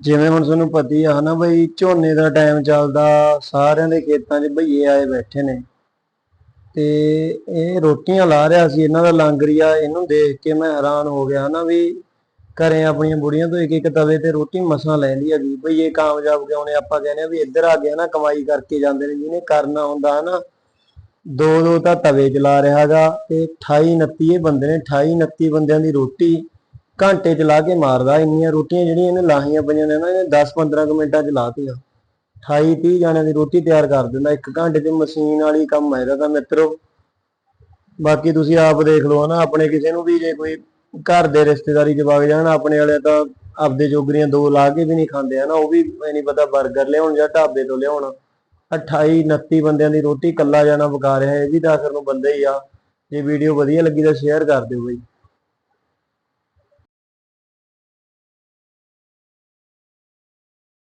ਜਿਵੇਂ ਹੁਣ ਤੁਹਾਨੂੰ ਪਤਾ ਹੀ ਆ ਨਾ ਬਈ, ਝੋਨੇ ਦਾ ਟਾਈਮ ਚੱਲਦਾ, ਸਾਰਿਆਂ ਦੇ ਖੇਤਾਂ 'ਚ ਭਈਏ ਆਏ ਬੈਠੇ ਨੇ। ਤੇ ਇਹ ਰੋਟੀਆਂ ਲਾ ਰਿਹਾ ਸੀ, ਇਹਨਾਂ ਦਾ ਲਾਂਗਰੀਆ, ਇਹਨੂੰ ਦੇਖ ਕੇ ਮੈਂ ਹੈਰਾਨ ਹੋ ਗਿਆ ਨਾ ਵੀ ਘਰੇ ਆਪਣੀਆਂ ਬੁੜੀਆਂ ਤੋਂ ਇੱਕ ਇੱਕ ਤਵੇ ਤੇ ਰੋਟੀ ਮਸਾਂ ਲੈਂਦੀ ਹੈਗੀ। ਬਈ ਇਹ ਕਾਮਯਾਬ ਕਿਉਂ ਨੇ? ਆਪਾਂ ਕਹਿੰਦੇ ਆ ਵੀ ਇੱਧਰ ਆ ਗਿਆ ਨਾ ਕਮਾਈ ਕਰਕੇ ਜਾਂਦੇ ਨੇ, ਜਿਹਨੇ ਕਰਨਾ ਹੁੰਦਾ ਹਨਾ। ਦੋ ਦੋ ਤਾਂ ਤਵੇ ਚਲਾ ਰਿਹਾ ਰਿਹਾਗਾ ਤੇ 28 29 ਇਹ ਬੰਦੇ ਨੇ 28 29 ਬੰਦਿਆਂ ਦੀ ਰੋਟੀ ਘੰਟੇ ਚ ਲਾ ਕੇ ਮਾਰਦਾ, ਇੰਨੀਆਂ ਰੋਟੀਆਂ ਜਿਹੜੀਆਂ ਇਹਨੇ ਲਾਹੀਆਂ ਪਈਆਂ ਨੇ ਨਾ, ਇਹਨੇ 10-15 ਕੁ ਮਿੰਟਾਂ ਚ ਲਾਤੀਆਂ। 28 30 ਜਾਣਿਆਂ ਦੀ ਰੋਟੀ ਤਿਆਰ ਕਰ ਦਿੰਦਾ, ਇੱਕ ਘੰਟੇ ਚ ਮਸ਼ੀਨ ਵਾਲੀ ਕੰਮ ਹੈ ਇਹਦਾ ਤਾਂ ਮਿੱਤਰੋ। ਬਾਕੀ ਤੁਸੀਂ ਆਪ ਦੇਖ ਲਓ ਨਾ ਆਪਣੇ ਕਿਸੇ ਨੂੰ ਵੀ ਜੇ ਕੋਈ ਘਰ ਦੇ ਰਿਸ਼ਤੇਦਾਰੀ ਚ ਵਗ ਜਾਣ, ਆਪਣੇ ਵਾਲੇ ਤਾਂ ਆਪਦੇ ਜੋਗਰੀਆਂ ਦੋ ਲਾ ਕੇ ਵੀ ਨਹੀਂ ਖਾਂਦੇ ਹਨਾ, ਉਹ ਵੀ ਇਹ ਨਹੀਂ ਪਤਾ 버ਗਰ ਲਿਆਉਣ ਜਾਂ ਢਾਬੇ ਤੋਂ ਲਿਆਉਣ। 28 29 ਬੰਦਿਆਂ ਦੀ ਰੋਟੀ ਕੱਲਾ ਜਾਣਾ ਵਿਕਾ ਰਿਹਾ, ਇਹ ਵੀ ਤਾਂ ਅਸਰ ਨੂੰ ਬੰਦੇ ਹੀ ਆ। ਜੇ ਵੀਡੀਓ ਵਧੀਆ ਲੱਗੀ ਤਾਂ ਸ਼ੇਅਰ ਕਰ ਦਿਓ ਬਈ।